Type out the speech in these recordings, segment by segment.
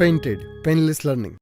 Painted painless learning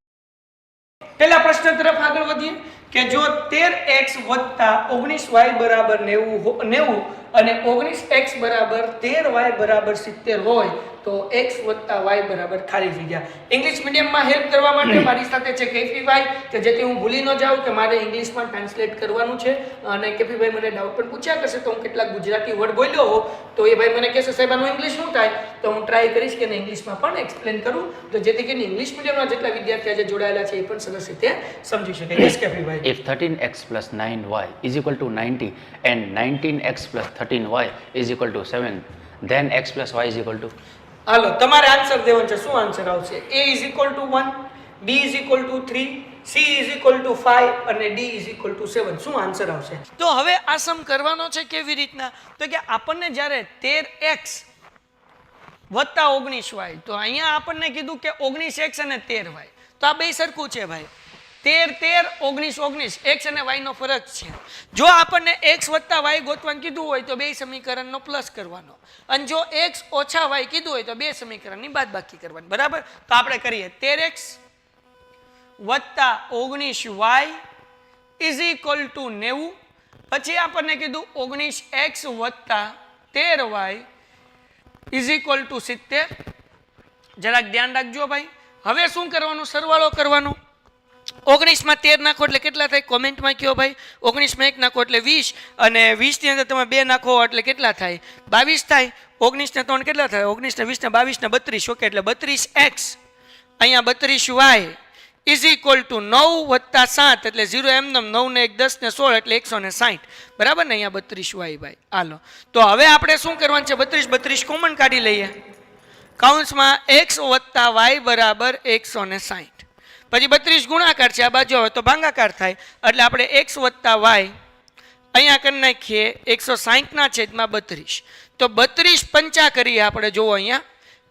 પહેલા પ્રશ્ન તરફ આગળ વધીએ કે જો તેર એક્સ વત્તા ઓગણીસ વાય બરાબર નેવું નેવું અને ઓગણીસ એક્સ બરાબર તેર વાય બરાબર સિત્તેર હોય તો એક્સ વત્તા વાય બરાબર ખાલી જગ્યા. ઇંગ્લિશ મીડિયમમાં હેલ્પ કરવા માટે મારી સાથે છે કેફીભાઈ કે જેથી હું ભૂલી ન જાઉં કે મારે ઇંગ્લિશમાં ટ્રાન્સલેટ કરવાનું છે. અને કેફીભાઈ મને ડાઉટ પણ પૂછ્યા કરશે તો હું કેટલાક ગુજરાતી વર્ડ બોલ્યો હો તો એ ભાઈ મને કહેશે સાહેબ આનું ઇંગ્લિશ શું થાય? તો હું ટ્રાય કરીશ કે ઇંગ્લિશમાં પણ એક્સપ્લેન કરું. તો જેથી કરીને ઇંગ્લિશ મીડિયમના જેટલા વિદ્યાર્થી આજે જોડાયેલા છે એ પણ સરસ રીતે સમજી શકે. યસ કેફીભાઈ If 13x plus 9y to ninety and 90 and 19x thirteen 13y is equal to 7, then x plus y is equal to હાલો, તમારે આન્સર દેવાનો છે. શું આન્સર આવશે? A is equal to one B is equal to three C is equal to five અને D is equal to seven શું answer આવશે? તો હવે આ સમ કરવાનો છે કેવી રીતના? તો કે આપણને જ્યારે તેર એક્સ વત્તા ઓગણીસ વાય તો અહીંયા આપણને કીધું કે ઓગણીસ એક્સ અને તેર વાય તો આ બે સરખું છે ભાઈ. તેર તેર, ઓગણીસ ઓગણીસ. એક્સ અને વાયનો ફરક છે. જો આપણને એક્સ વત્તા વાય ગોતવાનું કીધું હોય તો બે સમીકરણનો પ્લસ કરવાનો. અને જો એક્સ ઓછા વાય કીધું હોય તો બે સમીકરણની બાદ બાકી કરવાની. બરાબર? તો આપણે કરીએ. તેર એક્સ વત્તા ઓગણીસ વાય ઇઝ ઇક્વલ ટુ નેવું. પછી આપણને કીધું ઓગણીસ એક્સ વત્તા તેર વાય ઇઝ ઇક્વલ ટુ સિત્તેર. જરાક ધ્યાન રાખજો ભાઈ. હવે શું કરવાનું? સરવાળો કરવાનો. ઓગણીસમાં તેર નાખો એટલે કેટલા થાય? કોમેન્ટમાં કહો ભાઈ? ઓગણીસમાં એક નાખો એટલે વીસ. અને વીસની અંદર તમે બે નાખો એટલે કેટલા થાય? બાવીસ થાય. ઓગણીસને ત્રણ કેટલા થાય? ઓગણીસને વીસને બાવીસને બત્રીસ. ઓકે, એટલે બત્રીસ એક્સ. અહીંયા બત્રીસ વાય ઇઝ ઇક્વલ ટુ નવ વત્તા સાત એટલે ઝીરો એમ નવને એક દસ ને સોળ એટલે એકસો ને સાઠ બરાબર ને અહીંયા બત્રીસ વાય ભાઈ? હાલો. તો હવે આપણે શું કરવાનું છે? બત્રીસ બત્રીસ કોમન કાઢી લઈએ. કાઉન્સમાં એક્સ વત્તા વાય બરાબર એકસો ને સાઠ પછી બત્રીસ ગુણાકાર છે, આ બાજુ આવે તો ભાંગાકાર થાય. એટલે આપણે એક્સ વત્તા વાય અહીંયા કરી નાખીએ, એકસો સાહીઠના છેદમાં બત્રીસ. તો બત્રીસ પંચા કરીએ આપણે, જુઓ અહીંયા.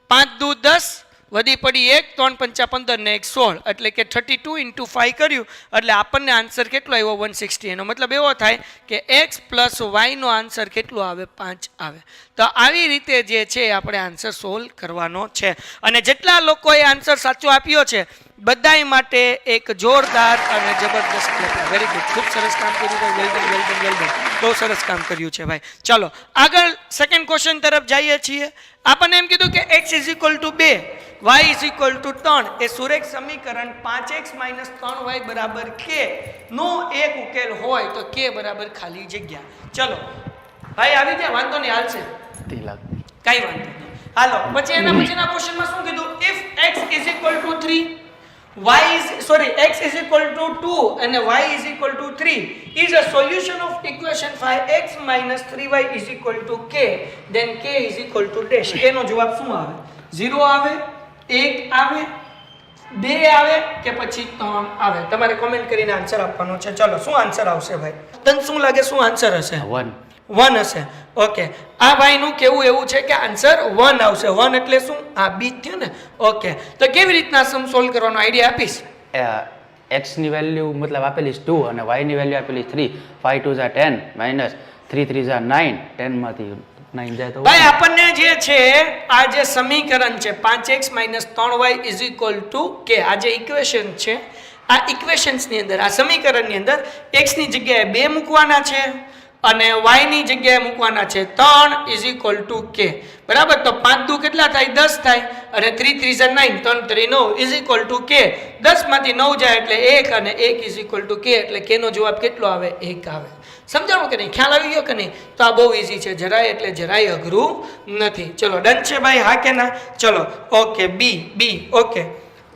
પાંચ દુ દસ, વધી પડી એક, ત્રણ પંચા પંદર ને એક સોળ. એટલે કે થર્ટી ટુ ઇન્ટુ ફાઈવ કર્યું. એટલે આપણને આન્સર કેટલો આવ્યો? One sixty. એનો મતલબ એવો થાય કે એક્સ પ્લસ વાયનો આન્સર કેટલો આવે? પાંચ આવે. તો આવી રીતે જે છે આપણે આન્સર સોલ્વ કરવાનો છે. અને જેટલા લોકોએ આન્સર સાચો આપ્યો છે બધાય માટે એક જોરદાર અને જબરદસ્ત વેરી ગુડ ખૂબ સરસ કામ કર્યું ભાઈ. Well done well done well done બહુ સરસ કામ કર્યું છે ભાઈ. ચાલો આગળ સેકન્ડ ક્વેશ્ચન તરફ જઈએ છીએ. આપણને એમ કીધું કે એક્સ ઇઝ ઇક્વલ ટુ બે વાય ઇઝ ઇક્વલ ટુ ત્રણ. એ સુરેખ સમીકરણ પાંચ એક્સ માઇનસ ત્રણ વાય બરાબર કે નો એક ઉકેલ હોય તો કે બરાબર ખાલી જગ્યા. ચલો ભાઈ આવી ગયા? વાંધો નહીં હાલશે. કઈ વાંધો નહીં. હાલો પછી એના પછીના ક્વેશ્ચનમાં શું કીધું? If X is equal to 3 y is sorry x is equal to 2 અને y is equal to 3 is a solution of equation 5x 3y is equal to k. Then k is equal to dash k નો જવાબ શું આવે? 0 આવે 1 આવે, બે આવે કે પછી 3 આવે? તમારે કોમેન્ટ કરીને આન્સર આપવાનો છે. ચલો, શું આન્સર આવશે ભાઈ? તને શું લાગે? શું આન્સર હશે? વન વન હશે. ઓકે. આ ભાઈનું કેવું એવું છે કે આન્સર વન આવશે. વન એટલે શું? આ બી થયું ને? ઓકે. તો કેવી રીતના સમ સોલ્વ કરવાનો આઈડિયા આપીશ? એક્સની વેલ્યુ મતલબ આપેલી છે ટુ અને વાયની વેલ્યુ આપેલી થ્રી ફાઈવ ટુ ઝા ટેન માઇનસ થ્રી થ્રી ઝા નાઇન ટેનમાંથી નાઇન જાય તો ભાઈ આપણને જે છે આ જે સમીકરણ છે પાંચ એક્સ માઇનસ ત્રણ વાય ઇઝ ઇક્વલ ટુ કે આ જે ઇક્વેશન છે આ ઇક્વેશન્સની અંદર આ સમીકરણની અંદર એક્સની જગ્યાએ બે મૂકવાના છે. અને વાયની જગ્યાએ મૂકવાના છે ત્રણ ઇઝ ઇક્વલ ટુ કે બરાબર? તો પાંચ દુ કેટલા થાય? દસ થાય. અને થ્રી થ્રી ઝા નાઇન ત્રણ, ત્રી, નવ ઇઝ ઇક્વલ ટુ કે દસમાંથી નવ જાય એટલે એક અને એક ઇઝ ઇક્વલ ટુ કે એટલે કેનો જવાબ કેટલો આવે? એક આવે. સમજાણું કે નહીં? ખ્યાલ આવી ગયો કે નહીં? તો આ બહુ ઇઝી છે. જરાય એટલે જરાય અઘરું નથી. ચલો ડન છે ભાઈ? હા કે ના? ચલો ઓકે બી બી ઓકે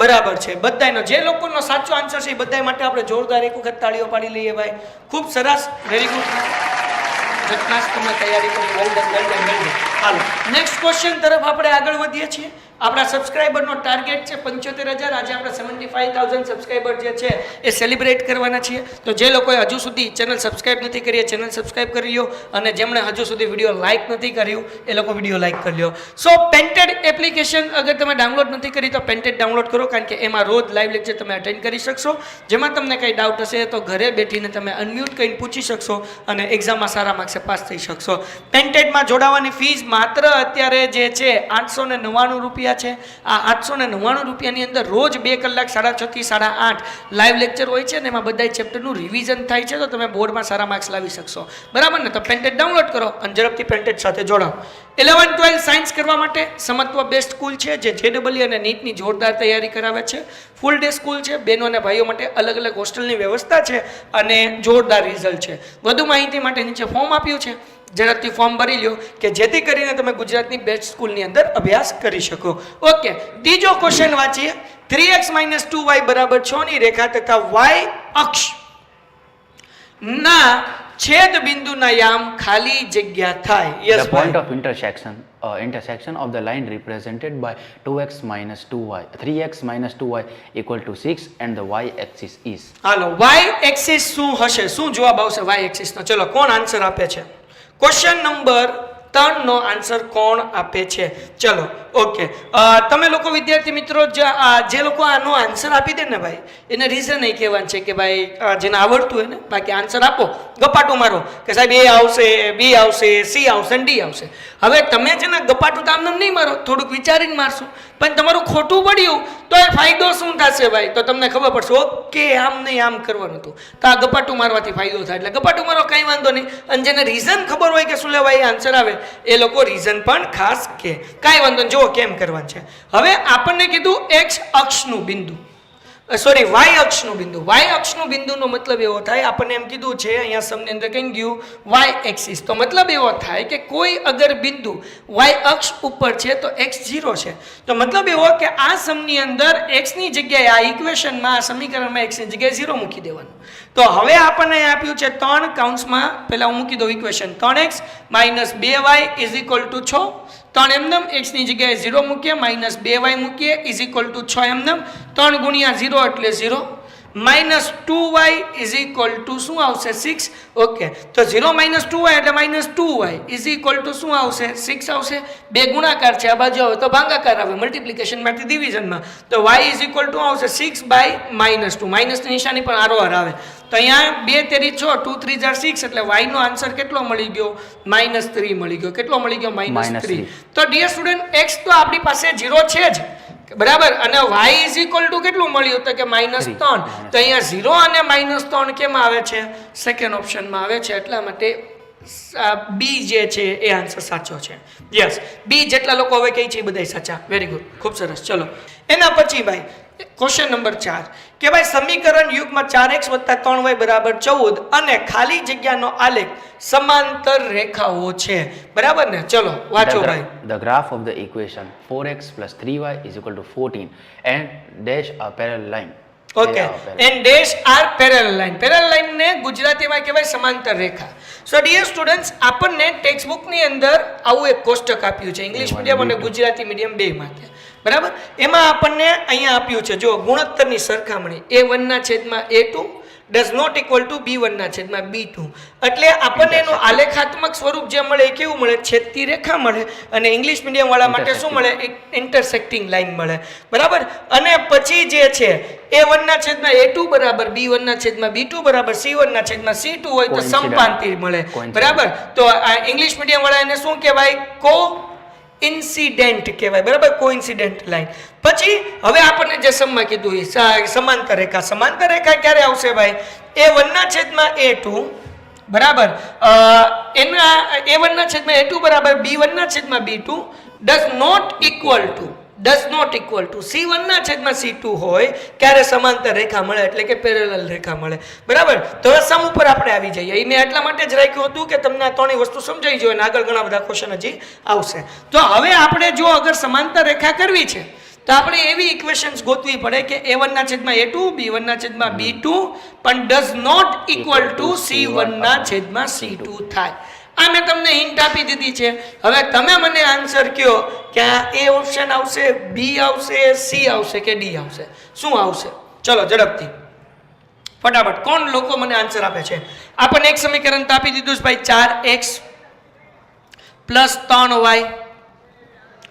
બરાબર છે. બધાયનો, જે લોકોનો સાચો આન્સર છે એ બધા માટે આપણે જોરદાર એક વખત તાળીઓ પાડી લઈએ ભાઈ. ખૂબ સરસ વેરી ગુડ તૈયારી કરી નેક્સ્ટ ક્વેશ્ચન તરફ આપણે આગળ વધીએ છીએ. આપણા સબસ્ક્રાઈબરનો ટાર્ગેટ છે પંચોતેર હજાર. આજે આપણે સેવન્ટી ફાઈવ થાઉઝન્ડ સબસ્ક્રાઈબર જે છે એ સેલિબ્રેટ કરવાના છીએ. તો જે લોકોએ હજુ સુધી ચેનલ સબસ્ક્રાઈબ નથી કરી ચેનલ સબસ્ક્રાઇબ કરી લો અને જેમણે હજુ સુધી વીડિયો લાઇક નથી કર્યું, એ લોકો વીડિયો લાઇક કરી લો સો પેન્ટેડ એપ્લિકેશન અગર તમે ડાઉનલોડ નથી કરી, તો પેન્ટેડ ડાઉનલોડ કરો, કારણ કે એમાં રોજ લાઈવ લેક્ચર તમે અટેન્ડ કરી શકશો. જેમાં તમને કંઈ ડાઉટ હશે તો ઘરે બેઠીને તમે અનમ્યુટ કરીને પૂછી શકશો અને એક્ઝામમાં સારા માર્ક્સે પાસ થઈ શકશો. પેન્ટેડમાં જોડાવાની ફીસ માત્ર અત્યારે જે છે આઠસો ને નવ્વાણું રૂપિયા રૂપિયા છે. આ આઠસો ને નવ્વાણું રૂપિયાની અંદર રોજ બે કલાક સાડા છ થી સાડા આઠ લાઈવ લેક્ચર હોય છે ને એમાં બધા ચેપ્ટરનું રિવિઝન થાય છે તો તમે બોર્ડમાં સારા માર્ક્સ લાવી શકશો. બરાબર ને? તો પેન્ટેડ ડાઉનલોડ કરો અને ઝડપથી પેન્ટેડ સાથે જોડાઓ. ઇલેવન ટ્વેલ્થ સાયન્સ કરવા માટે સમત્વ બેસ્ટ સ્કૂલ છે જે જેડબલ્યુ અને નીટની જોરદાર તૈયારી કરાવે છે. ફૂલ ડે સ્કૂલ છે. બહેનો અને ભાઈઓ માટે અલગ અલગ હોસ્ટેલની વ્યવસ્થા છે અને જોરદાર રિઝલ્ટ છે. વધુ માહિતી માટે નીચે ફોર્મ આપ્યું છે. ઝડપથી ફોર્મ ભરી લ્યો કે જેથી કરીને તમે ગુજરાતની બેસ્ટ સ્કૂલની અંદર અભ્યાસ કરી શકો. ઓકે ત્રીજો ક્વેશ્ચન વાંચીએ. Three x minus two y બરાબર છ ની રેખા તથા વાય અક્ષ. ના છેદ બિંદુના યામ ખાલી જગ્યા થાય. Yes point of intersection intersection of the uh, intersection of the line represented by 2x minus 2y 3x minus 2y equal to 6 and the y axis is. હાલો વાય એક્સિસ શું હશે? શું જવાબ આવશે? વાય એક્સિસનો ચલો કોણ આન્સર આપે છે? ક્વેશ્ચન નંબર ત્રણનો આન્સર કોણ આપે છે? ચલો, ઓકે. તમે લોકો વિદ્યાર્થી મિત્રો, જે લોકો આનો આન્સર આપી દે ને ભાઈ, એને રીઝન એ કહેવાનું છે કે ભાઈ જેને આવડતું હોય ને, બાકી આન્સર આપો. ગપાટું મારો કે સાહેબ, એ આવશે, બી આવશે, સી આવશે ને ડી આવશે. હવે તમે છે ને ગપાટું તો નહીં મારો, થોડુંક વિચારીને મારશો. પણ તમારું ખોટું પડ્યું, તો એ ફાયદો શું થશે ભાઈ? તો તમને ખબર પડશે, ઓકે, આમ નહીં, આમ કરવાનું હતું. તો આ ગપાટું મારવાથી ફાયદો થાય. એટલે ગપાટું મારો કંઈ વાંધો નહીં. અને જેને રીઝન ખબર હોય કે શું લેવાય, એ આન્સર આવે. એ લોકો રીઝન પણ ખાસ કે કાંઈ વાંધો જુઓ કેમ કરવાનું છે. હવે આપણને કીધું એક્સ અક્ષનું બિંદુ. સોરી વાય અક્ષનું બિંદુ. વાય અક્ષનું બિંદુનો મતલબ એવો થાય, આપણને એમ કીધું છે, અહીંયા સમને અંદર કહી ગયું? વાય એક્સિસ તો મતલબ એવો થાય કે કોઈ અગર બિંદુ વાય અક્ષ ઉપર છે, તો એક્સ ઝીરો છે. તો મતલબ એવો કે આ સમની અંદર એક્સની જગ્યાએ, આ ઇક્વેશનમાં આ સમીકરણમાં એક્સની જગ્યાએ ઝીરો મૂકી દેવાનું. તો હવે આપણને આપ્યું છે ત્રણ કાઉન્ટ્સમાં પહેલાં હું મૂકી દઉં ઇક્વેશન ત્રણ એક્સ માઇનસ બે વાય ઇઝ ઇક્વલ ટુ છ. ત્રણ એમનેમ એક્સની જગ્યાએ ઝીરો મૂકીએ, માઇનસ બે વાય મૂકીએ ઇઝ ઇક્વલ ટુ છ એમનેમ, ત્રણ ગુણ્યા ઝીરો એટલે zero. Minus two y is equal to શું આવશે? સિક્સ. ઓકે. તો ઝીરો માઇનસ ટુ વાય એટલે minus two y is equal to શું આવશે? સિક્સ આવશે. બે ગુણાકાર છે આ બાજુ આવે તો ભાગાકાર આવે. મલ્ટિપ્લિકેશનમાંથી ડિવિઝનમાં તો વાય ઇઝ ઇક્વલ ટુ આવશે? Six by minus two. માઇનસની નિશાની પણ આરોહર આવે. તો અહીંયા બે તેરી છ ટુ થ્રી જાર સિક્સ એટલે વાયનો આન્સર કેટલો મળી ગયો? માઇનસ થ્રી મળી ગયો. કેટલો મળી ગયો? Minus three. તો ડિયર સ્ટુડન્ટ એક્સ તો આપણી પાસે ઝીરો છે જ. બરાબર? અને વાય ઇઝ ઇક્વલ ટુ કેટલું મળ્યું? તો કે માઇનસ ત્રણ. તો અહીંયા ઝીરો અને માઇનસ ત્રણ કેમ આવે છે? સેકન્ડ ઓપ્શનમાં આવે છે. એટલા માટે બી જે છે એ આન્સર સાચો છે. યસ બી જેટલા લોકો હવે કહે છે એ બધા સાચા. વેરી ગુડ ખૂબ સરસ. ચલો. એના પછી ભાઈ ક્વેશ્ચન નંબર ચાર. કે ભાઈ સમીકરણ યુગમાં ચાર એક્સ વત્તા ત્રણ વાય બરાબર ચૌદ અને ખાલી જગ્યાનો આલેખ સમાંતર રેખાઓ છે. બરાબર ને? ચલો વાંચો ભાઈ. The graph of the equation four x plus three y is equal to fourteen and dash a parallel line okay. And dash are parallel line parallel line ને ગુજરાતીમાં કહેવાય સમાંતર રેખા. સો ડિયર સ્ટુડન્ટ્સ આપણને ટેક્સ્ટ બુકની અંદર આવું એક કોષ્ટક આપ્યું છે. ઇંગ્લિશ મીડિયમ અને ગુજરાતી મીડિયમ બે માટે. બરાબર? એમાં આપણને અહીંયા આપ્યું છે જો ગુણોત્તરની સરખામણી એ વનના છેદમાં a two does not equal to b વનના છેદમાં બી ટુ એટલે આપણને એનું આલેખાત્મક સ્વરૂપ જે મળે એ કેવું મળે? છેદતી રેખા મળે અને ઇંગ્લિશ મીડિયમવાળા માટે શું મળે? એક ઇન્ટરસેક્ટિંગ લાઈન મળે. બરાબર? અને પછી જે છે એ વનના છેદમાં એ ટુ બરાબર બી વનના છેદમાં બી ટુ બરાબર સી વનના છેદમાં સી ટુ હોય તો સંપાંતિ સમપાંતિ મળે. બરાબર? તો આ ઇંગ્લિશ મીડિયમ વાળા એને શું કહેવાય? કો ઇન્સિડેન્ટ કહેવાય, બરાબર? કોઇન્સિડેન્ટ લાઈન પછી હવે આપણને જે સમમાં કીધું એ સમાંતર રેખા. સમાંતર રેખા ક્યારે આવશે ભાઈ? એ વનના છેદમાં એ ટુ, બરાબર? એના, એ વનના છેદમાં એ ટુ બરાબર, બી વનના છેદમાં b two does not equal to does not equal to c વનના છેદમાં સી ટુ હોય ક્યારે સમાંતર રેખા મળે? એટલે કે પેરેલલ રેખા મળે. બરાબર? તો હવે સમ ઉપર આપણે આવી જઈએ. એ મેં એટલા માટે જ રાખ્યું હતું કે તમને આ ત્રણેય વસ્તુ સમજાઈ જોઈએ અને આગળ ઘણા બધા ક્વેશ્ચન હજી આવશે. તો હવે આપણે જો અગર સમાંતર રેખા કરવી છે તો આપણે એવી ઇક્વેશન્સ ગોતવી પડે કે એ વનના છેદમાં એ ટુ બી વનના છેદમાં બી ટુ પણ does not equal to c વનના છેદમાં સી ટુ થાય. આ મેં તમને હિન્ટ આપી દીધી છે. હવે તમે મને આન્સર કહો કે આ એ ઓપ્શન આવશે બી આવશે સી આવશે કે ડી આવશે? શું આવશે? ચલો, ઝડપથી. ફટાફટ, કોણ લોકો મને આન્સર આપે છે? આપણને એક સમીકરણ તો આપી દીધું છે ભાઈ, ચાર એક્સ પ્લસ ત્રણ વાય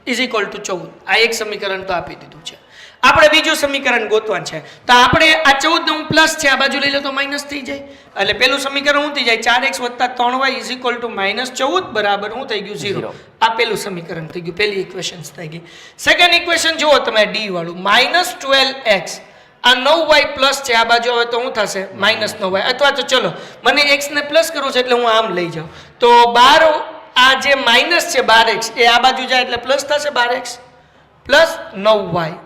ઇઝ ઇક્વલ ટુ ચૌદ. આ એક સમીકરણ તો આપી દીધું છે. આપણે બીજું સમીકરણ ગોતવાનું છે. તો આપણે આ ચૌદ હું પ્લસ છે આ બાજુ લઈ લો તો માઇનસ થઈ જાય. એટલે પેલું સમીકરણ શું થઈ જાય? ચાર એક્સ વત્તા ત્રણ y is equal to minus ચૌદ બરાબર શું થઈ ગયું? ઝીરો આ પેલું સમીકરણ થઈ ગયું. પેલી ઇક્વેશન થઈ ગઈ. સેકન્ડ ઇક્વેશન જુઓ તમે ડી વાળું. માઇનસ ટ્વેલ્વ એક્સ આ નવ વાય પ્લસ છે આ બાજુ હવે તો શું થશે? માઇનસ નવ વાય. અથવા તો ચલો મને એક્સ ને પ્લસ કરવું છે એટલે હું આમ લઈ જાઉં. તો બાર આ જે માઇનસ છે બાર એક્સ એ આ બાજુ જાય એટલે પ્લસ થશે બાર એક્સ પ્લસ નવ વાય.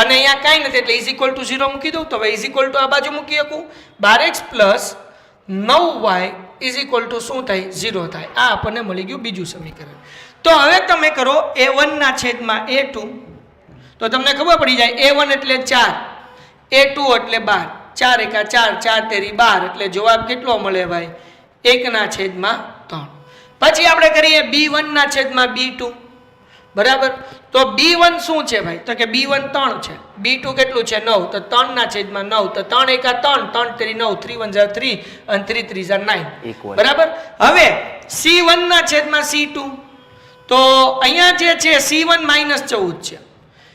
અને અહીંયા કાંઈ નથી, એટલે ઇઝ ઇક્વલ ટુ ઝીરો મૂકી દઉં તો હવે ઇઝ ઇક્વલ ટુ આ બાજુ મૂકી શકું. બાર એક્સ પ્લસ નવ વાય ઇઝ ઇક્વલ ટુ શું થાય? ઝીરો થાય. આ આપણને મળી ગયું બીજું સમીકરણ. તો હવે તમે કરો એ વનના છેદમાં એ ટુ તો તમને ખબર પડી જાય એ વન એટલે ચાર એ ટુ એટલે બાર. ચાર એકા ચાર ચાર તેરી બાર, એટલે જવાબ કેટલો મળે ભાઈ? એકના છેદમાં ત્રણ. પછી આપણે કરીએ બી વનના છેદમાં બી ટુ બરાબર? તો બી વન શું છે ભાઈ? તો કે બી વન ત્રણ છે. બી ટુ કેટલું છે? નવ. તો ત્રણના છેદમાં નવ. તો ત્રણ એકા ત્રણ ત્રણ ત્રી નવ થ્રી વન ઝાર થ્રી અને થ્રી થ્રી ઝાર નાઇન. બરાબર? હવે સી વનના છેદમાં સી ટુ તો અહીંયા જે છે સી વન માઇનસ ચૌદ છે.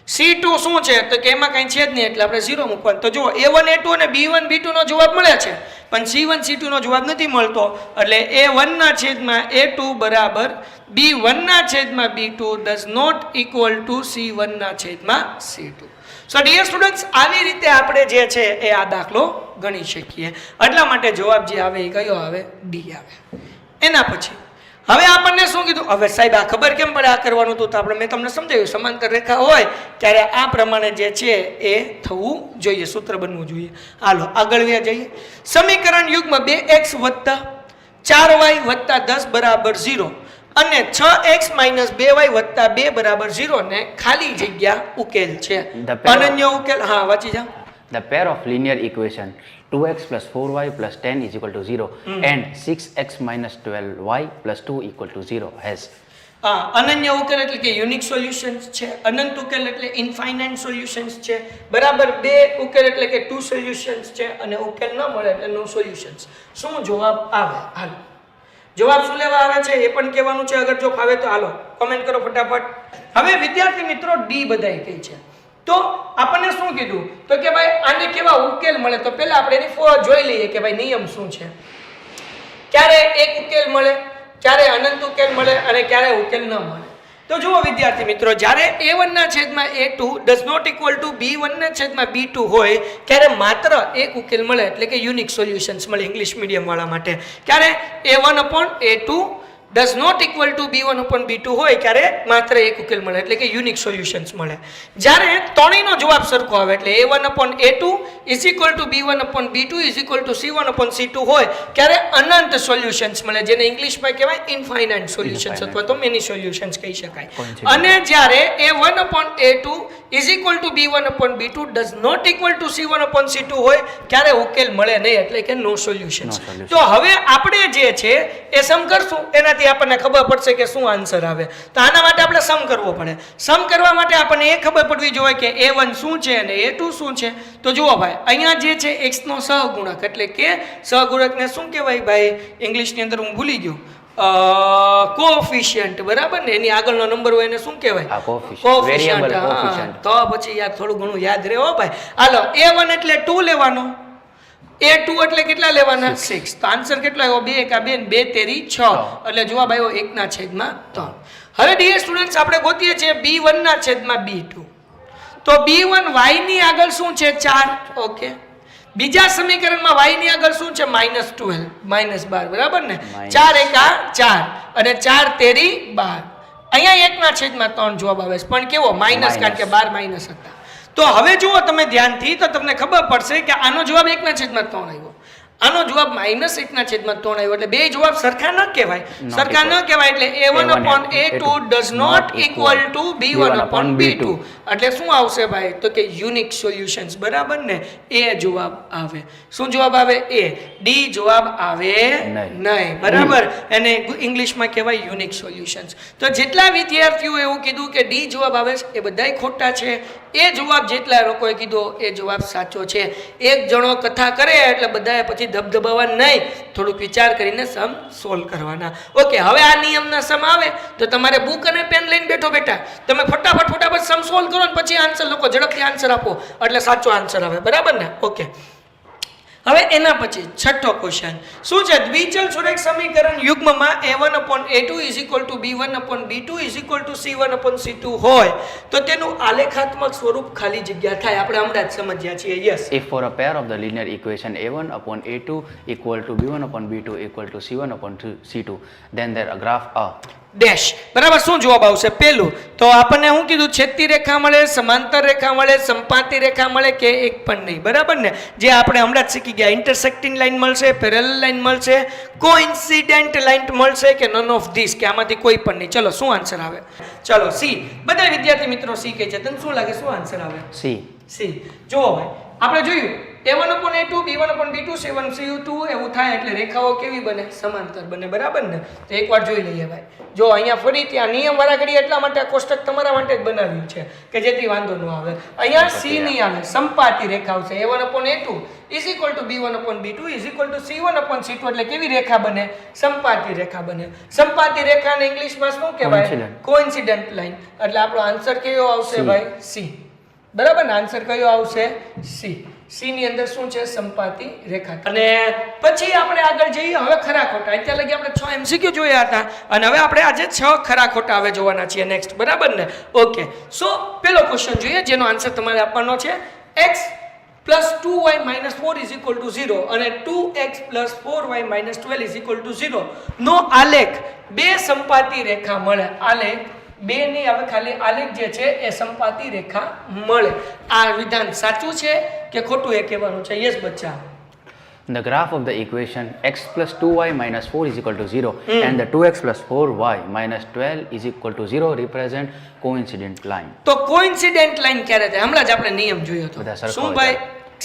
સી ટુ શું છે? તો કે એમાં કાંઈ છે જ નહીં, એટલે આપણે ઝીરો મૂકવાનું. તો જુઓ એ વન એ ટુ અને બી વન બી ટુનો જવાબ મળે છે. પણ સી વન સી ટુનો જવાબ નથી મળતો. એટલે એ વનના છેદમાં એ ટુ બરાબર બી વનના છેદમાં b two does not equal to c વનના છેદમાં c two so dear students આવી રીતે આપણે જે છે એ આ દાખલો ગણી શકીએ. એટલા માટે જવાબ જે આવે એ કયો આવે? ડી આવે. એના પછી હવે આપણને શું કીધું? હવે સાહેબ આ ખબર કેમ પડે? આ કરવાનું હતું તો આપણે મેં તમને સમજાવ્યું સમાંતર રેખા હોય ત્યારે આ પ્રમાણે જે છે એ થવું જોઈએ સૂત્ર બનવું જોઈએ. હાલો આગળ વ્યા જઈએ. સમીકરણ યુગમાં બે એક્સ વત્તા ચાર વાય વત્તા દસ બરાબર ઝીરો અને છ એક્સ માઇનસ બે વાય વત્તા બે બરાબર ઝીરો ને ખાલી જગ્યા ઉકેલ છે. અનન્ય ઉકેલ હા વાંચી જાઓ. The pair of linear equation. 2x plus 4y plus 10 is equal to 0 and 6x minus 12y plus 2 equal to 0 has. અનન્ય ઉકેલ એટલે કે યુનિક સોલ્યુશન્સ છે અનંત ઉકેલ એટલે ઇન્ફાઇનાઇટ સોલ્યુશન્સ છે બરાબર બે ઉકેલ એટલે કે ટુ સોલ્યુશન્સ છે અને ઉકેલ ન મળે એટલે નો સોલ્યુશન્સ શું જવાબ આવે? હાલો. જવાબ શું લેવા આવે છે? એ પણ કહેવાનું છે અગર જો ફાવે તો હાલો કોમેન્ટ કરો ફટાફટ. હવે વિદ્યાર્થી મિત્રો ડી બધાય કહી છે. તો આપણને શું કીધું? તો કે ભાઈ, આને કેવા ઉકેલ મળે? તો પહેલા આપણે એની જોઈ લઈએ કે ભાઈ નિયમ શું છે. ક્યારે એક ઉકેલ મળે, ક્યારે અનંત ઉકેલ મળે અને ક્યારે ઉકેલ ન મળે. તો જુઓ વિદ્યાર્થી મિત્રો, જ્યારે એ વનના છેદમાં a two does not equal to b વનના છેદમાં બી ટુ હોય, ત્યારે માત્ર એક ઉકેલ મળે એટલે કે યુનિક સોલ્યુશન્સ મળે ઇંગ્લિશ મીડિયમવાળા માટે. ક્યારે? A one upon a two does not equal to b one upon b two હોય ત્યારે માત્ર એક ઉકેલ મળે એટલે કે યુનિક સોલ્યુશન્સ મળે. જ્યારે ત્રણેયનો જવાબ સરખો આવે એટલે a one upon a two is equal to b one upon b two is equal to c one upon c two હોય ત્યારે અનંત સોલ્યુશન્સ મળે જેને ઇંગ્લિશમાં કહેવાય ઇનફાઇનાઇટ સોલ્યુશન્સ. અથવા તો મેની સોલ્યુશન્સ કહી શકાય. અને જ્યારે a one upon a two is equal to b one upon b two does not equal to c one upon c two હોય ત્યારે ઉકેલ મળે નહીં એટલે કે નો સોલ્યુશન્સ તો હવે આપણે જે છે એ સમ કરશું એનાથી આપણને ખબર પડશે કે શું આન્સર આવે. તો આના માટે આપણે સમ કરવો પડે. સમ કરવા માટે આપણને એ ખબર પડવી જોઈએ કે એ વન શું છે અને એ ટુ શું છે. તો જુઓ ભાઈ અહીંયા જે છે એક્સનો સહગુણક એટલે કે સહગુણકને શું કહેવાય ભાઈ? ઇંગ્લિશની અંદર હું ભૂલી ગયો. કોફિશિયન્ટ બરાબર ને? એની આગળનો નંબર હોય એને શું કહેવાય? હા. તો પછી યાર થોડું ઘણું યાદ રહે હો ભાઈ. હાલો એ વન એટલે ટુ લેવાનો. એ ટુ એટલે કેટલા લેવાના? સિક્સ તો આન્સર કેટલો આવ્યો? બે એકા બે બે તેરી છ. એટલે જવાબ આવ્યો એકના છેદમાં ત્રણ. હવે ડીએ સ્ટુડન્ટ્સ આપણે ગોતીએ છીએ બી વનના છેદમાં બી ટુ તો બી વન વાયની આગળ શું છે? ચાર. ઓકે બીજા સમીકરણમાં વાયની આગળ શું છે? માઇનસ ટ્વેલ્વ માઇનસ બાર. બરાબર ને. ચાર એકા ચાર. અને ચાર તેરી બાર. અહીંયા એકના છેદમાં ત્રણ જવાબ આવે છે. પણ કેવો? માઇનસ. કારણ કે બાર માઇનસ હતા. તો હવે જુઓ તમે ધ્યાનથી તો તમને ખબર પડશે કે આનો જવાબ એકના છેદમાં ત્રણ આવ્યો આનો જવાબ માઇનસ એકના છેદમાં ત્રણ આવ્યો એટલે બે જવાબ સરખા ન કહેવાય. સરખા ન. કહેવાય એટલે a one upon a two does not equal to b one upon b two એટલે શું આવશે ભાઈ? તો કે યુનિક સોલ્યુશન્સ બરાબર ને? એ જવાબ આવે. શું જવાબ આવે? એ ડી જવાબ આવે નહીં. નહીં. બરાબર? એને ઇંગ્લિશમાં કહેવાય યુનિક સોલ્યુશન્સ તો જેટલા વિદ્યાર્થીઓ એવું કીધું કે ડી જવાબ આવે છે એ બધાય ખોટા છે. એ જવાબ જેટલા લોકોએ કીધો એ જવાબ સાચો છે. એક જણો કથા કરે એટલે બધાએ પછી ધબધબાવા નહીં, થોડુંક વિચાર કરીને સમ સોલ્વ કરવાના. ઓકે હવે આ નિયમના સમ આવે, તો તમારે બુક અને પેન લઈને બેઠો બેઠા તમે ફટાફટ ફટાફટ સમ સોલ્વ કરો ને પછી આન્સર લખો. ઝડપથી આન્સર આપો. એટલે સાચો આન્સર આવે. બરાબર ને? ઓકે હવે એના પછી છઠ્ઠો ક્વેશ્ચન શું છે? દ્વિચલ સુરેખ સમીકરણ યુગ્મમાં a one upon a two is equal to b one upon b two is equal to c one upon c two હોય તો તેનું આલેખાત્મક સ્વરૂપ ખાલી જગ્યા થાય. આપણે હમણાં જ સમજ્યા છીએ. Yes If for a pair of the linear equation a1 upon a2 equal to b1 upon b2 equal to c1 upon two- c2, then their graph a. Dash. બરાબર શું જવાબ આવશે? પહેલું તો આપણને શું કીધું? છેદતી રેખા મળે સમાંતર રેખા મળે સંપાતી રેખા મળે કે એક પણ નહીં? બરાબર ને? જે આપણે હમણાં જ શીખી ગયા. ઇન્ટરસેક્ટિંગ લાઇન મળશે પેરેલ લાઈન મળશે કોઇન્સિડેન્ટ લાઇન મળશે કે નન ઓફ ધીસ કે આમાંથી કોઈ પણ નહીં? ચલો શું આન્સર આવે? ચલો સી બધા વિદ્યાર્થી મિત્રો સી કહે છે. તને શું લાગે? શું આન્સર આવે? સી સી જુઓ ભાઈ આપણે જોયું. A one upon a two b one upon b two c one c two એવું થાય એટલે રેખાઓ કેવી બને? સમાંતર બને બરાબર ને? તો એકવાર જોઈ લઈએ ભાઈ. જો અહીંયા ફરી ત્યાં નિયમ વાળા ઘડી એટલા માટે આ કોષ્ટક તમારા માટે જ બનાવ્યું છે કે જેથી વાંધો ન આવે. અહીંયા સી નહીં આવે સંપાતી રેખા આવશે. A one upon a two is equal to b one upon b two is equal to c one upon c two એટલે કેવી રેખા બને? સંપાતી રેખા બને. સંપાતી રેખાને ઇંગ્લિશમાં શું કહેવાય. કોઇન્સિડન્ટ લાઈન એટલે આપણો આન્સર કયો આવશે ભાઈ? સી બરાબર ને? આન્સર કયો આવશે? સી સી ની અંદર શું છે? સંપાતી રેખા. અને પછી આપણે આગળ જઈએ. હવે ખરા ખોટા. અત્યાર લગી આપણે છ એમસીક્યુ જોયા હતા. અને હવે આપણે આજે છ ખરા ખોટા હવે જોવાના છીએ. નેક્સ્ટ બરાબર ને? ઓકે સો પેલો ક્વેશ્ચન જોઈએ. જેનો આન્સર તમારે આપવાનો છે. X plus two y minus four is equal to zero અને two x plus four y minus twelve is equal to zero નો આલેખ બે સંપાતી રેખા મળે. આલેખ બે ની હવે ખાલી આલેખ જે છે એ સંપાતી રેખા મળે આ વિધાન સાચું છે કે ખોટું એ કહેવાનું છે યસ બચ્ચા The graph of the equation x plus 2y minus 4 is equal to 0 and the 2x plus 4y minus 12 is equal to 0 represent coincident line. તો કોઇન્સિડન્ટ લાઈન ક્યારે થાય હમણાં જ આપણે નિયમ જોયો હતો શું ભાઈ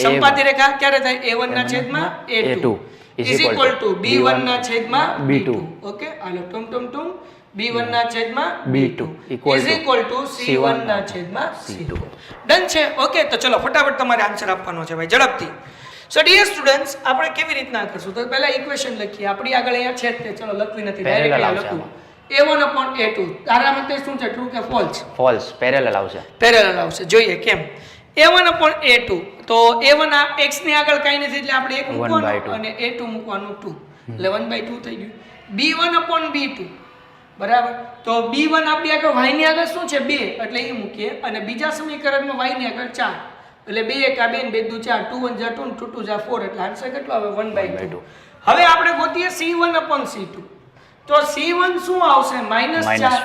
સંપાતી રેખા ક્યારે થાય a1 ના છેદમાં A2 a2 is equal to two b1 B1 ના છેદમાં B2. b2 ઓકે હાલો ટુમ ટુમ ટુમ b1 ના છેદમાં B2 equal is equal to c1 C1 ના છેદમાં c2 C2. ડન છે? ઓકે તો ચલો ફટાફટ તમારે આન્સર આપવાનો છે ભાઈ ઝડપથી. સો ડિયર સ્ટુડન્ટ્સ આપણે કેવી રીતના કરશું? તો પહેલા ઇક્વેશન લખીએ. આપણી આગળ અહીંયા છે તે. ચલો લખવી નથી. ડાયરેક્ટલી લખું a1 upon a2 તારા મતે શું છે? ટ્રુ કે ફોલ્સ ફોલ્સ પેરેલલ આવશે. પેરેલલ આવશે. જોઈએ કેમ? A1 upon a2 તો a1 આ x ની આગળ કાઈ નથી એટલે આપણે એક One by મૂકવાનું two. અને a2 મૂકવાનું 2 એટલે 1 by 2 થઈ ગયું. B1 upon b2 બરાબર? તો બી વન આપણી આગળ વાયની આગળ શું છે? બે. એટલે એ મૂકીએ. અને બીજા સમીકરણમાં વાયની આગળ ચાર. એટલે બે એક આ બે બે દુ 4 2 1 જા 2 2 2 જા ફોર એટલે આન્સર કેટલો આવે? 1 by by 2 two. હવે આપણે ગોતીએ c1 upon c2 તો સી વન શું આવશે? માઇનસ ચાર.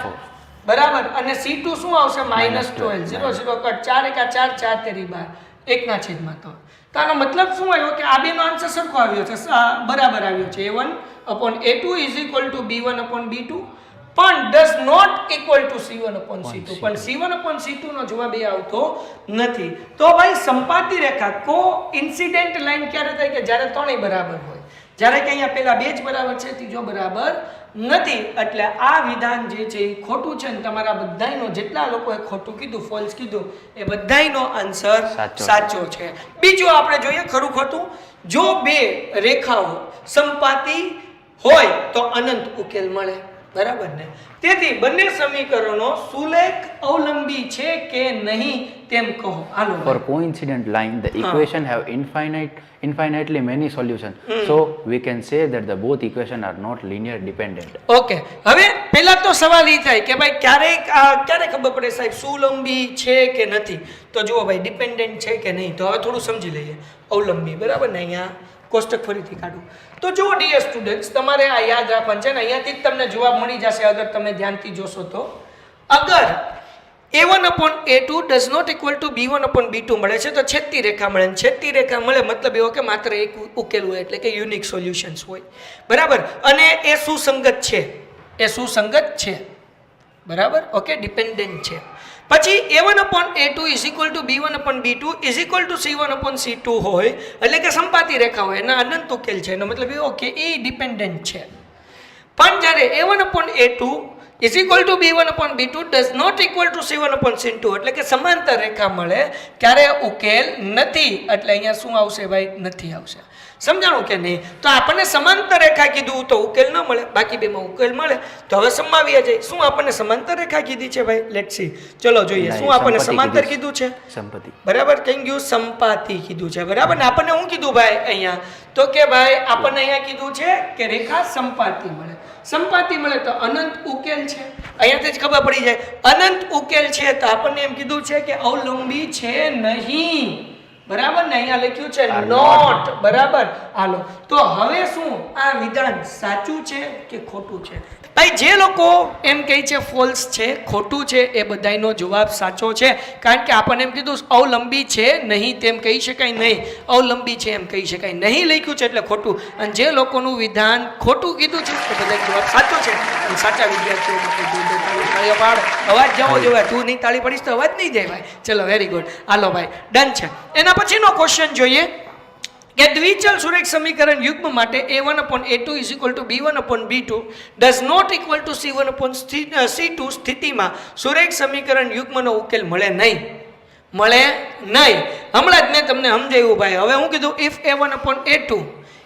બરાબર? અને સી ટુ શું આવશે? Minus twelve zero zero cut ચાર એકા ચાર ચાર તેરી બાર. એકના છેદમાં તો તો આનો મતલબ શું આવ્યો? કે આ બેનો આન્સર સરખો આવ્યો છે. સ- બરાબર આવ્યો છે. A one upon a two is equal to b one upon b two પણ does not equal to c one upon c two પણ સી વન અપોન સી નો જવાબ એ આવતો નથી. તો ભાઈ સંપાતી રેખા કો ઇન્સિડેન્ટ લાઈન ક્યારે થાય કે જ્યારે ત્રણેય બરાબર હોય? જ્યારે કે અહીંયા પેલા બે જ બરાબર છે ત્રીજો બરાબર નથી. એટલે આ વિધાન જે છે એ ખોટું છે ને તમારા બધાયનો જેટલા લોકોએ ખોટું કીધું ફોલ્સ કીધું એ બધાયનો આન્સર સાચો. સાચો છે. બીજું આપણે જોઈએ ખરું ખોટું. જો બે રેખાઓ સંપાતી હોય તો અનંત ઉકેલ મળે. બરાબર ને? તેથી બંને સમીકરણો સુલેખ અવલંબી છે કે નહીં તેમ કહો. આલો for coincident line, the equation have infinite infinitely many solution so we can say that the both equation are not linear dependent okay હવે પહેલા તો સવાલ એ થાય કે ભાઈ ક્યારેક ક્યારે ખબર પડે સાહેબ સુલંબી છે કે નથી? તો જુઓ ભાઈ ડિપેન્ડન્ટ છે કે નહીં? તો હવે થોડું સમજી લઈએ. અવલંબી. બરાબર ને અહીંયા? કોષ્ટક ફરીથી કાઢું. તો જુઓ ડિયર સ્ટુડન્ટ્સ તમારે આ યાદ રાખવાનું છે ને અહીંયાથી જ તમને જવાબ મળી જશે અગર તમે ધ્યાનથી જોશો તો. અગર a one upon a two does not equal to b one upon b two મળે છે, તો છેદતી રેખા મળે ને છેદતી રેખા મળે મતલબ એવો કે માત્ર એક ઉકેલ હોય, એટલે કે યુનિક સોલ્યુશન્સ હોય. બરાબર? અને એ સુસંગત છે. એ સુસંગત છે. બરાબર? ઓકે ડિપેન્ડન્ટ છે. પછી a one upon a two is equal to b one upon b two is equal to c one upon c two હોય, એટલે કે સંપાતી રેખા હોય, એના અનંત ઉકેલ છે. એનો મતલબ એવો કે એ ડિપેન્ડન્ટ છે. પણ જ્યારે a one upon a two is equal to b one upon b two does not equal to c one upon c two એટલે કે સમાંતર રેખા મળે, ત્યારે ઉકેલ નથી. એટલે અહીંયા શું આવશે ભાઈ? નથી આવશે. સમજાણું કે નહીં? તો આપણને સમાંતર રેખા કીધું તો ઉકેલ ન મળે. બાકી બેમાં ઉકેલ મળે. તો હવે સમાવીએ જાય શું આપણને સમાંતર રેખા કીધી છે ભાઈ? લેટસી ચલો જોઈએ. શું આપણને સમાંતર કીધું છે. સંપત્તિ. બરાબર? કઈ ગયું સંપાતિ કીધું છે. બરાબર? ને આપણને શું કીધું ભાઈ અહીંયા? તો કે ભાઈ આપણને અહીંયા કીધું છે કે રેખા સંપાતિ મળે. સંપાતિ મળે તો અનંત ઉકેલ છે. અહીંયાથી જ ખબર પડી જાય. અનંત ઉકેલ છે તો આપણને એમ કીધું છે કે અવલંબી છે નહીં. બરાબર ને? અહીંયા લખ્યું છે નોટ બરાબર? હાલો. તો હવે શું? આ વિધાન સાચું છે કે ખોટું છે? ભાઈ જે લોકો એમ કહે છે ફોલ્સ છે ખોટું છે એ બધાયનો જવાબ સાચો છે. કારણ કે આપણને એમ કીધું અવલંબી છે નહીં તેમ કહી શકાય નહીં. અવલંબી છે એમ કહી શકાય નહીં લખ્યું છે એટલે ખોટું. અને જે લોકોનું વિધાન ખોટું કીધું છે એ બધા જવાબ સાચો છે. અને સાચા વિદ્યાર્થીઓ માટે પાડ. અવાજ જવો જોઈએ. તું નહીં તાળી પડીશ તો અવાજ નહીં જાય ભાઈ. ચલો વેરી ગુડ હાલો ભાઈ. ડન છે. એના પછીનો ક્વેશ્ચન જોઈએ. કે દ્વિચલ સુરેખ સમીકરણ યુગ્મ માટે a one upon a two is equal to b one upon b two does not equal to c one upon c two સ્થિતિમાં સુરેખ સમીકરણ યુગ્મનો ઉકેલ મળે નહીં. મળે નહીં. હમણાં જ મેં તમને સમજાવ્યું ભાઈ. હવે હું કીધું if a one upon a two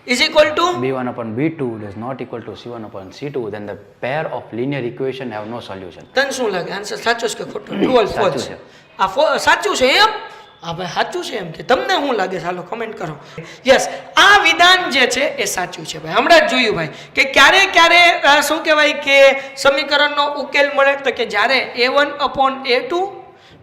is equal to b1 upon b2 does not equal to c1 upon c2 then the pair of linear equation have no solution. તને શું લાગે? આન્સર સાચો છે કે ખોટો? ટ્રુ ઓર ફોલ્સ છે. આ સાચું છે એમ? હા ભાઈ સાચું છે એમ કે તમને શું લાગે ચાલો કમેન્ટ કરો. યસ આ વિધાન જે છે એ સાચું છે ભાઈ. હમણાં જ જોયું ભાઈ કે ક્યારે ક્યારે શું કહેવાય કે સમીકરણનો ઉકેલ મળે? તો કે જ્યારે a one upon a two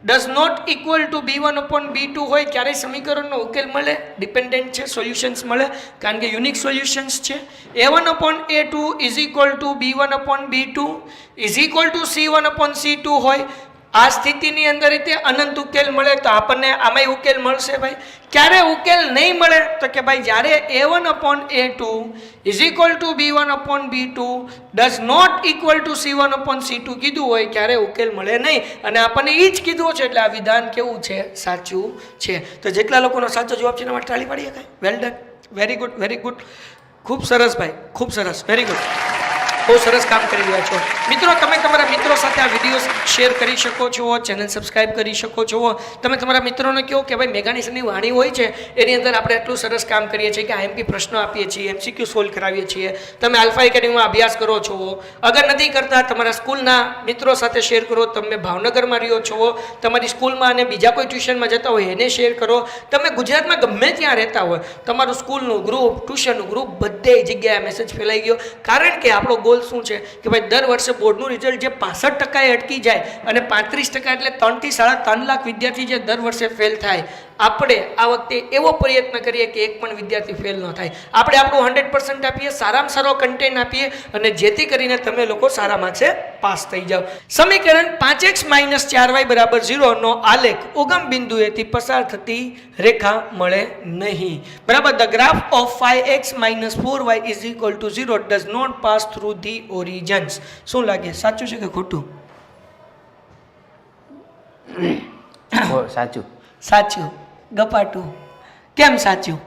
does not equal to b one upon b two હોય, ક્યારેય સમીકરણનો ઉકેલ મળે? ડિપેન્ડન્ટ છે સોલ્યુશન્સ મળે. કારણ કે યુનિક સોલ્યુશન્સ છે. A one upon a two is equal to b one upon b two is equal to c one upon c two હોય. આ સ્થિતિની અંદર રીતે અનંત ઉકેલ મળે તો આપણને આમાંય ઉકેલ મળશે ભાઈ. ક્યારે ઉકેલ નહીં મળે તો કે ભાઈ જ્યારે a one upon a two is equal to b one upon b two does not equal to c one upon c two કીધું હોય ક્યારે ઉકેલ મળે નહીં. અને આપણને એ જ કીધું છે એટલે આ વિધાન કેવું છે? સાચું છે. તો જેટલા લોકોનો સાચો જવાબ છે એના માટે ટાળી પાડીએ કાંઈ? Well done very good very good ખૂબ સરસ ભાઈ, ખૂબ સરસ. વેરી ગુડ બહુ સરસ કામ કરી રહ્યા છો. મિત્રો, તમે તમારા મિત્રો સાથે આ વીડિયો શેર કરી શકો છો ચેનલ સબસ્ક્રાઈબ કરી શકો છો. તમે તમારા મિત્રોને કહો કે ભાઈ મેગાનીશનની વાણી હોય છે, એની અંદર આપણે એટલું સરસ કામ કરીએ છીએ કે આઈએમપી પ્રશ્નો આપીએ છીએ એમસીક્યુ સોલ્વ કરાવીએ છીએ. તમે આલ્ફા એકેડમીમાં અભ્યાસ કરો છો. અગર નથી કરતા, તમારા સ્કૂલના મિત્રો સાથે શેર કરો. તમે ભાવનગરમાં રહ્યો છો. તમારી સ્કૂલમાં અને બીજા કોઈ ટ્યુશનમાં જતા હોય, એને શેર કરો. તમે ગુજરાતમાં ગમે ત્યાં રહેતા હોય, તમારું સ્કૂલનું ગ્રુપ ટ્યુશનનું ગ્રુપ બધે જગ્યાએ મેસેજ ફેલાઈ ગયો. કારણ કે આપણો ગોલ શું છે? કે ભાઈ દર વર્ષે બોર્ડનું રિઝલ્ટ જે પાસઠ ટકાએ અટકી જાય અને પાંત્રીસ ટકા એટલે ત્રણથી સાડા ત્રણ લાખ વિદ્યાર્થી જે દર વર્ષે ફેલ થાય આપણે આ વખતે એવો પ્રયત્ન કરીએ કે એક પણ વિદ્યાર્થી ફેલ ન થાય. આપણે આપણું હંડ્રેડ પર્સન્ટ આપીએ સારામાં સારો કન્ટેન્ટ આપીએ અને જેથી કરીને તમે લોકો સારા માર્ક્સે પાસ થઈ જાઓ. સમીકરણ પાંચ એક્સ માઇનસ ચાર વાય બરાબર ઝીરોનો આલેખ ઉગમ બિંદુએથી પસાર થતી રેખા મળે નહીં. બરાબર the graph of five x minus four y is equal to zero does not pass through the origins શું લાગે? સાચું છે કે ખોટું? સાચું. સાચું. ગપાટું કેમ સાચું?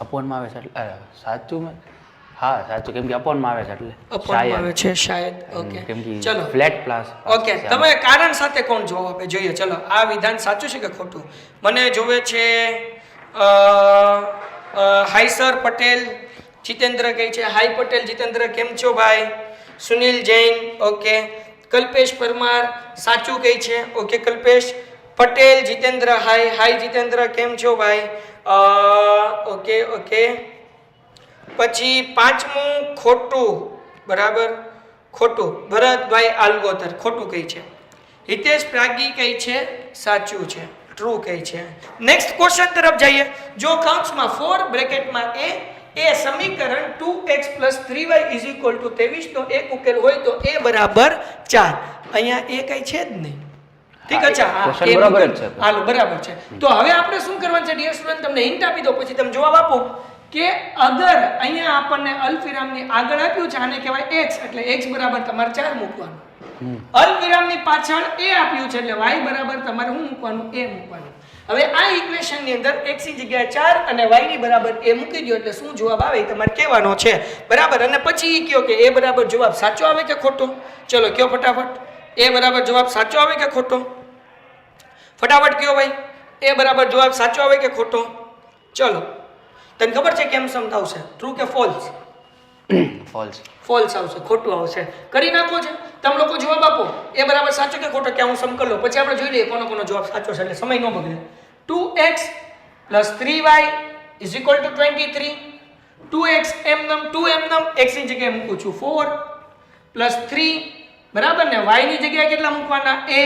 અપોનમાં આવે છે એટલે સાચું હા સાચું કેમ કે અપોનમાં આવે છે એટલે અપોનમાં આવે છે શાયદ ઓકે. કેમ કે ચલો. Flat plus. ઓકે તમે કારણ સાથે કોણ જવાબ આપે? જોઈએ ચલો. આ વિધાન સાચું છે કે ખોટું? મને જોવે છે અ, પટેલ જીતેન્દ્ર કહે છે હાઈ પટેલ જીતેન્દ્ર કેમ છો ભાઈ? સુનિલ જૈન ઓકે. કલ્પેશ પરમાર સાચું કહે છે okay Kalpesh. Patel, Jitendra, hi hi Jitendra, કેમ છો ભાઈ? Okay okay. પછી પાંચમું ખોટું, બરાબર? ખોટું. ભરતભાઈ આલગોતર, ખોટું કહે છે. હિતેશ પ્રાગી કહે છે, સાચું છે ટ્રુ કહે છે. નેક્સ્ટ ક્વેશ્ચન તરફ જઈએ. જો કૌંસમાં ફોર બ્રેકેટમાં એ એ સમીકરણ two x plus three y is equal to ત્રેવીસનો એક ઉકેલ હોય તો એ બરાબર ચાર. અહીંયા એ કંઈ છે જ નહીં. ઠીક છે? હા, એ બરાબર જ છે. હાલો બરાબર છે. તો હવે આપણે શું કરવાનું છે ડિયર સ્ટુડન્ટ તમને હિન્ટ આપી દો પછી તમે જવાબ આપો. કે અગર અહીંયા આપણને અલ્પવિરામની આગળ આપ્યું છે આને કહેવાય એક્સ એટલે એક્સ બરાબર તમારે ચાર મૂકવાનું. અલ્પવિરામની પાછળ એ આપ્યું છે એટલે વાય બરાબર તમારે શું મૂકવાનું? એ મૂકવાનું. હવે આ ઇક્વેશનની અંદર x ની જગ્યાએ ચાર અને y ની બરાબર a મૂકી દો એટલે શું જવાબ આવે તમારે કહેવાનો છે. બરાબર? અને પછી કયો કે a બરાબર જવાબ સાચો આવે કે ખોટો? ચલો કયો ફટાફટ? A બરાબર જવાબ સાચો આવે કે ખોટો? ફટાફટ કયો ભાઈ? એ બરાબર જવાબ સાચો આવે કે ખોટો? ચલો તને ખબર છે કેમ સમજાવશે? ટ્રુ કે ફોલ્સ ફોલ્સ ફોલ્સ આવશે ખોટું આવશે. કરી નાખો છે. તમે લોકો જવાબ આપો. એ બરાબર સાચો કે ખોટો? કે હું સમ કરી લઉં. પછી આપણે જોઈ લઈએ કોનો કોનો જવાબ સાચો છે. એટલે સમય ન બગડે. Two x plus three y is equal to twenty three two x એમ નમ ટુ એમ નમ એક્સની જગ્યાએ મૂકું છું. ફોર પ્લસ થ્રી બરાબર ને? વાયની જગ્યાએ કેટલા મૂકવાના? A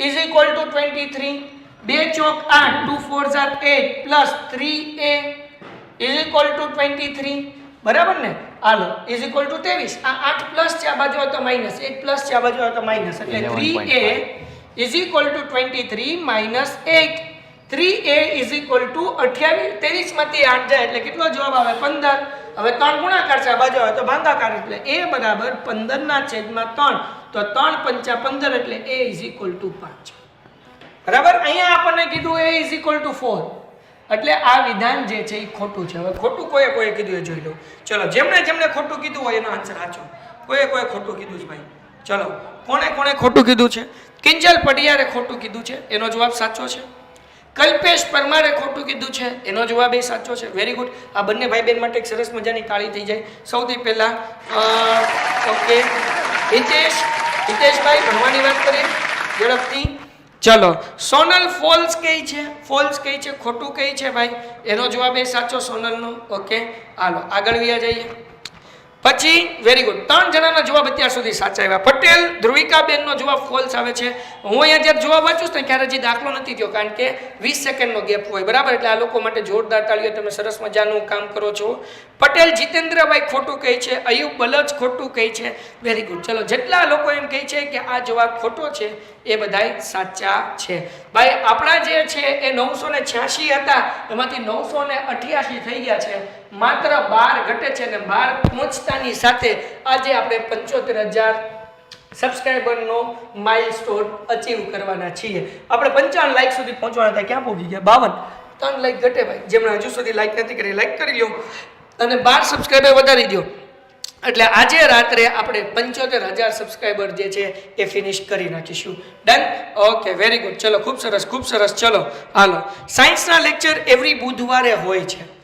is equal to twenty three બે ચોક આઠ two four ઝાર eight plus three a is equal to twenty three બરાબર ને? હાલો ઇઝ ઇક્વલ ટુ ત્રેવીસ. આ આઠ પ્લસ છે આ બાજુ તો માઇનસ એક પ્લસ છે આ બાજુ તો માઇનસ એટલે three a 11.5. Is equal to twenty three minus eight three a is equal to અઠ્યાવીસ. ત્રેવીસમાંથી આઠ જાય એટલે કેટલો જવાબ આવે? પંદર. હવે ત્રણ ગુણાકાર છે, આ બાજુ આવે તો ભાગાકાર એટલે એ બરાબર પંદરના છેદમાં ત્રણ. તો ત્રણ પંચા પંદર એટલે એ ઇઝ ઇક્વલ ટુ પાંચ. બરાબર? અહીંયા આપણને કીધું a is equal to four એટલે આ વિધાન જે છે એ ખોટું છે. હવે ખોટું કોઈએ કોઈએ કીધું એ જોઈ લો. ચલો, જેમણે જેમણે ખોટું કીધું હોય એનો આન્સર સાચો. કોઈએ કોઈએ ખોટું કીધું છે ભાઈ? ચલો, કોણે કોણે ખોટું કીધું છે? કિંજલ પડિયારે ખોટું કીધું છે. એનો જવાબ સાચો છે? કલ્પેશ પરમારે ખોટું કીધું છે. એનો જવાબ એ સાચો છે. વેરી ગુડ આ બંને ભાઈ બહેન માટે એક સરસ મજાની તાળી થઈ જાય. સૌથી પહેલા ઓકે. હિતેશ, હિતેશભાઈ, ભણવાની વાત કરીએ. ઝડપથી. ચલો. સોનલ ફોલ્સ કઈ છે? ફોલ્સ કઈ છે? ખોટું કઈ છે ભાઈ? એનો જવાબ એ સાચો સોનલનો. ઓકે. હાલો, આગળ વ્યા જઈએ. પછી વેરી ગુડ ત્રણ જણાના જવાબ અત્યાર સુધી સાચા આવ્યા. પટેલ, ધ્રુવિકાબેનનો જવાબ ફોલ્સ આવે છે. હું અહીંયા જ્યારે જવાબ વાંચું છું ને ત્યારે હજી દાખલો નથી થયો, કારણ કે વીસ સેકન્ડનો ગેપ હોય. બરાબર? એટલે આ લોકો માટે જોરદાર તાળીઓ તમે સરસ મજાનું કામ કરો છો. પટેલ, જીતેન્દ્રભાઈ ખોટું કહે છે. અયુબ બલજ ખોટું કહે છે. વેરી ગુડ ચલો, જેટલા લોકો એમ કહે છે કે આ જવાબ ખોટો છે એ બધાય સાચા છે. ભાઈ, આપણા જે છે એ નવસો ને છ્યાસી હતા, એમાંથી નવસો ને અઠ્યાસી થઈ ગયા છે. માત્ર બાર ઘટે છે ને બાર પહોંચતાની સાથે આજે આપણે પંચોતેર હજાર સબસ્ક્રાઈબરનો માઇલસ્ટોન અચીવ કરવાના છીએ. આપણે પંચાવન લાઈક સુધી પહોંચવાના હતા, ક્યાં પહોંચી ગયા? બાવન. ત્રણ લાઈક ઘટે ભાઈ. જેમણે હજુ સુધી લાઈક નથી કરી લાઈક કરી લો અને બાર સબસ્ક્રાઈબર વધારી દો એટલે આજે રાત્રે આપણે પંચોતેર હજાર સબસ્ક્રાઈબર જે છે એ ફિનિશ કરી નાખીશું. ડન ઓકે વેરી ગુડ ચલો, ખૂબ સરસ ખૂબ સરસ. ચલો, હાલો. સાયન્સના લેક્ચર એવરી બુધવારે હોય છે.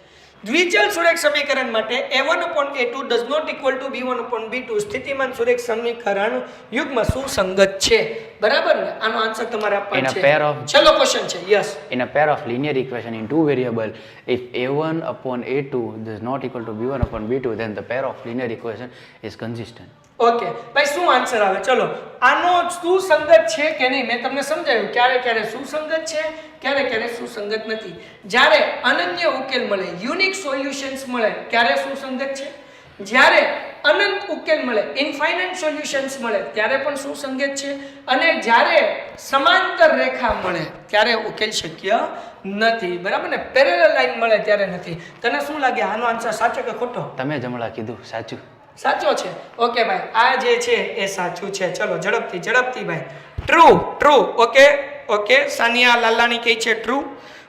દ્વિચલ સુરેખ સમીકરણ માટે a one upon a two does not equal to b one upon b two સ્થિતિમાન સુરેખ સમીકરણ યુગમાં સુસંગત છે બરાબર ને આનો આન્સર તમારે આપવાનો છે pair of- છેલ્લો ક્વેશ્ચન છે yes In a pair of linear equation in two variable, if a1 upon a2 is not equal to b1 upon b2, then the pair of linear equation is consistent. Okay ભાઈ, શું answer આવે? ચલો, આનો સુસંગત છે કે નહીં? મેં તમને સમજાવ્યું ક્યારે ક્યારે સુસંગત છે, ક્યારે ક્યારે સુસંગત નથી. જ્યારે અનન્ય ઉકેલ મળે યુનિક સોલ્યુશન્સ મળે, ક્યારે સુસંગત છે? જ્યારે અનંત ઉકેલ મળે ઇન્ફાઇનાઇટ સોલ્યુશન્સ મળે, ત્યારે પણ સુસંગત છે. અને જ્યારે સમાંતર રેખા મળે, ત્યારે ઉકેલ શક્ય નથી. બરાબર ને? પેરેલલ લાઈન મળે, ત્યારે નથી. તને શું લાગે? આનો આન્સર સાચો કે ખોટો? તમે જમણા કીધું, સાચું. સાચો છે. ઓકે ભાઈ, આ જે છે એ સાચું છે. ચલો, ઝડપથી ઝડપથી ભાઈ. True true okay okay. Saniya Lalani કહે છે ટ્રુ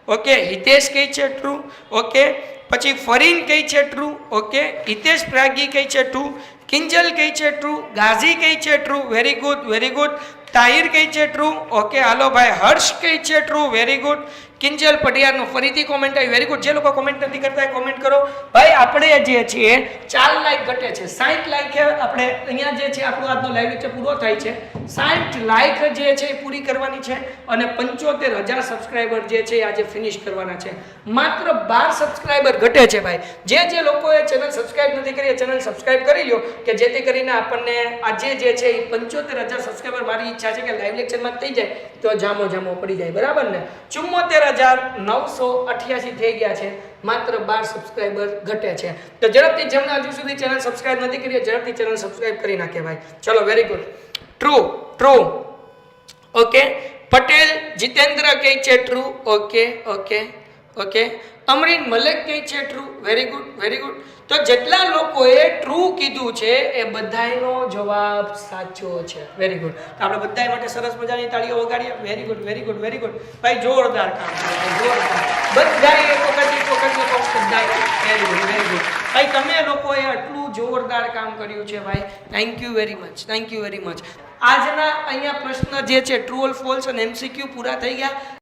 ઓકે, હિતેશ કહે છે ટ્રુ ઓકે, પછી ફરીન કહે છે ટ્રુ ઓકે, હિતેશ પ્રાગી કહે છે ટ્રુ કિંજલ કહે છે ટ્રુ ગાઝી કહે છે true very good very good Tahir કહે છે ટ્રુ ઓકે, હાલો ભાઈ. હર્ષ કહે છે ટ્રુ વેરી ગુડ કિંજલ પટિયારનો ફરીથી કોમેન્ટ આવી વેરી ગુડ જે લોકો કોમેન્ટ નથી કરતા કોમેન્ટ કરો. ભાઈ, આપણે જે છે ચાર લાઈક ઘટે છે. સાઠ લાઈક આપણે અહીંયા જે છે, આપણો આજનો લાઈવ લેક્ચર પૂરો થાય છે. સાઠ લાઈક જે છે એ પૂરી કરવાની છે અને પંચોતેર હજાર સબસ્ક્રાઈબર જે છે એ આજે ફિનિશ કરવાના છે. માત્ર બાર સબસ્ક્રાઈબર ઘટે છે ભાઈ. જે જે લોકોએ ચેનલ સબસ્ક્રાઈબ નથી કરી, એ ચેનલ સબસ્ક્રાઈબ કરી લો કે જેથી કરીને આપણને આજે જે છે એ પંચોતેર હજાર સબસ્ક્રાઈબર મારી ઈચ્છા છે કે લાઈવ લેક્ચરમાં થઈ જાય તો જામો જામો પડી જાય. બરાબર ને? ચુમ્મોતેર હજાર નવસો અઠ્યાસી થઈ ગયા છે. માત્ર બાર સબસ્ક્રાઈબર ઘટે છે. તો ઝડપથી જેમણે હજુ સુધી ચેનલ સબસ્ક્રાઈબ નથી કરી ઝડપથી ચેનલ સબસ્ક્રાઈબ કરી નાખે ભાઈ. ચલો very good true true okay Patel Jitendra કહે છે true okay okay okay? Amreen Malek કહે છે true very good very good તો જેટલા લોકોએ ટ્રુ કીધું છે, એ બધાયનો જવાબ સાચો છે. વેરી ગુડ આપણે બધાય માટે સરસ મજાની તાળીઓ વગાડીએ. Very good very good very good ભાઈ, જોરદાર કામ જોરદાર. બધાએ વેરી ગુડ વેરી ગુડ ભાઈ, તમે લોકોએ આટલું જોરદાર કામ કર્યું છે, ભાઈ. Thank you very much thank you very much આજના અહીંયા પ્રશ્ન જે છે ટ્રુ ઓલ ફોલ્સ અને એમસીક્યુ પૂરા થઈ ગયા.